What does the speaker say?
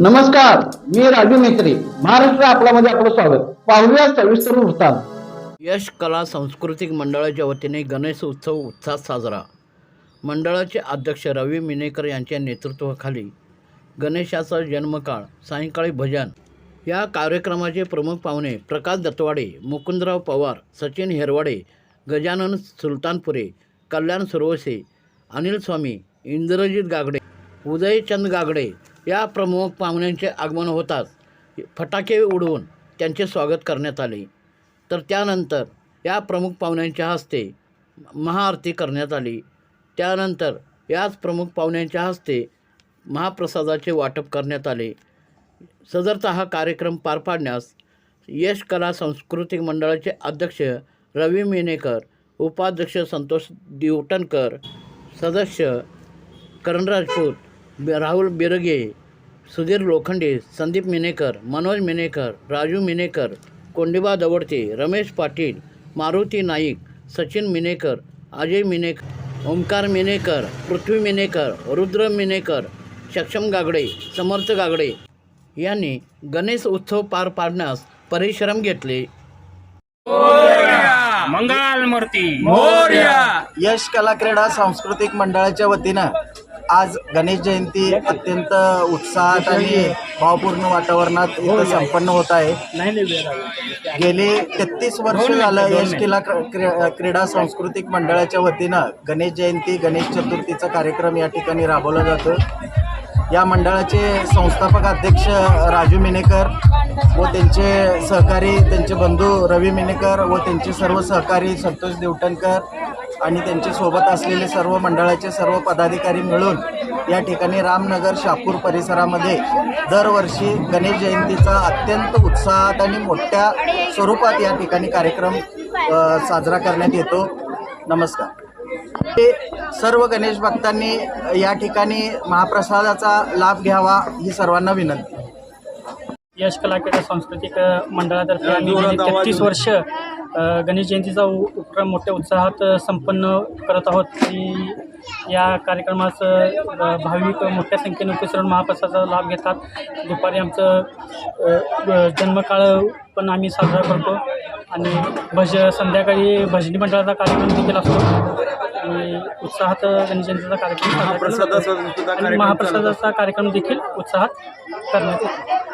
नमस्कार मी राजू मेत्री महाराष्ट्र आपल्यामध्ये आपलं स्वागत. पाहूया सविस्तर वृत्तांत. यश कला सांस्कृतिक मंडळाच्या वतीने गणेश उत्सव उत्साहात साजरा. मंडळाचे अध्यक्ष रवी मिनेकर यांच्या नेतृत्वाखाली गणेशाचा जन्मकाळ सायंकाळी भजन. या कार्यक्रमाचे प्रमुख पाहुणे प्रकाश दत्तवाडे मुकुंदराव पवार सचिन हेरवाडे गजानन सुलतानपुरे कल्याण सुरवसे अनिल स्वामी इंद्रजित गागडे उदयचंद गागडे या प्रमुख पाहुण्यांचे आगमन होताच. फटाके उडवून त्यांचे स्वागत करण्यात आले. तर त्यानंतर या प्रमुख पाहुण्यांच्या हस्ते महाआरती करण्यात आली. त्यानंतर याच प्रमुख पाहुण्यांच्या हस्ते महाप्रसादाचे वाटप करण्यात आले. सदरचा हा कार्यक्रम पार पाडण्यास यश कला सांस्कृतिक मंडळाचे अध्यक्ष रवी मेनेकर उपाध्यक्ष संतोष दिवटणकर सदस्य करण राजपूत राहुल बिरगे सुधीर लोखंडे संदीप मिनेकर मनोज मिनेकर राजू मिनेकर कोंडिबा दवडते रमेश पाटील मारुती नाईक सचिन मिनेकर अजय मिनेकर ओंकार मिनेकर पृथ्वी मिनेकर रुद्र मिनेकर सक्षम गागडे समर्थ गागडे यांनी गणेश उत्सव पार पाडण्यास परिश्रम घेतले. मंगल मूर्ती. यश कला क्रीडा सांस्कृतिक मंडळाच्या वतीनं आज गणेश जयंती अत्यंत उत्साहात आणि भावपूर्ण वातावरणात इथं संपन्न होत आहे. गेले तेहतीस वर्ष झालं यश किला क्री- क्रीडा सांस्कृतिक मंडळाच्या वतीनं गणेश जयंती गणेश चतुर्थीचा कार्यक्रम या ठिकाणी राबवला जातो. या मंडळाचे संस्थापक अध्यक्ष राजू मिनेकर व त्यांचे सहकारी त्यांचे बंधू रवी मिनेकर व त्यांचे सर्व सहकारी संतोष देवटणकर आणि त्यांच्यासोबत सोबत असलेले सर्व मंडळाचे सर्व पदाधिकारी मिळून या ठिकाणी रामनगर शापूर परिसरामध्ये दरवर्षी गणेश जयंतीचा अत्यंत उत्साहात आणि मोठ्या स्वरूपात या ठिकाणी कार्यक्रम साजरा करण्यात येतो. नमस्कार. ते सर्व गणेश भक्तांनी या ठिकाणी महाप्रसादाचा लाभ घ्यावा ही सर्वांना विनंती. यश कला क्रीडा सांस्कृतिक मंडळातर्फे आम्ही गेली तेहतीस वर्ष गणेश जयंतीचा उपक्रम मोठ्या उत्साहात संपन्न करत आहोत. की या कार्यक्रमास भाविक मोठ्या संख्येने उपस्थित महाप्रसादाचा लाभ घेतात. दुपारी आमचं जन्मकाळ पण आम्ही साजरा करतो. आणि भज संध्याकाळी भजनी मंडळाचा कार्यक्रम देखील असतो. आणि उत्साहात गणेश जयंतीचा कार्यक्रम. आणि महाप्रसादाचा कार्यक्रम देखील उत्साहात करण्यात येतो.